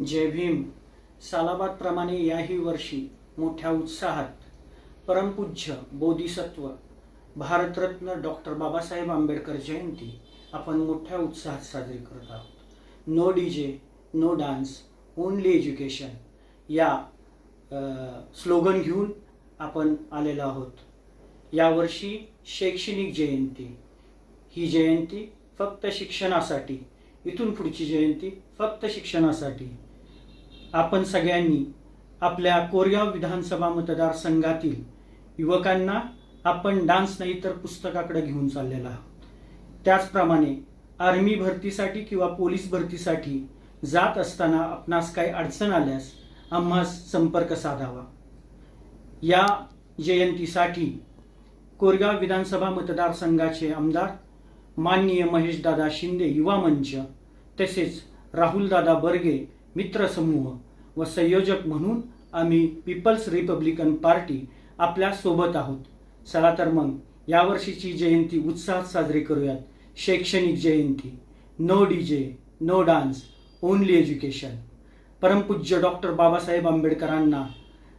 जय भीम. सालाबादप्रमाणे याही वर्षी मोठ्या उत्साहात परमपूज्य बोधिसत्व भारतरत्न डॉक्टर बाबासाहेब आंबेडकर जयंती आपण मोठ्या उत्साहात साजरी करत आहोत. No D J no dance only education या स्लोगन घेऊन आपण आलेलो आहोत. यावर्षी शैक्षणिक जयंती. ही जयंती फक्त शिक्षणासाठी इथून पुढची जयंती फक्त शिक्षणासाठी आपण सगळ्यांनी आपल्या कोरगाव विधानसभा मतदारसंघातील युवकांना आपण डान्स नाही तर पुस्तकाकडे घेऊन चाललेला आहोत. त्याचप्रमाणे आर्मी भरतीसाठी किंवा पोलीस भरतीसाठी जात असताना आपणास काही अडचण आल्यास आम्हास संपर्क साधावा. या जयंतीसाठी कोरगाव विधानसभा मतदारसंघाचे आमदार माननीय महेशदादा शिंदे युवा मंच तसेच राहुलदादा बर्गे मित्रसमूह व संयोजक म्हणून आम्ही पीपल्स रिपब्लिकन पार्टी आपल्यासोबत आहोत. चला तर मग यावर्षीची जयंती उत्साहात साजरी करूयात. शैक्षणिक जयंती no D J no dance only education परमपूज्य डॉक्टर बाबासाहेब आंबेडकरांना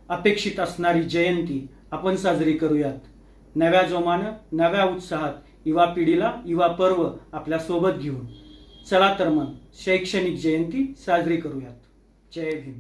अपेक्षित असणारी जयंती आपण साजरी करूयात. नव्या जोमानं नव्या उत्साहात युवा पिढीला युवा पर्व आपल्यासोबत घेऊन. चला तर मग शैक्षणिक जयंती साजरी करूयात. जय भीम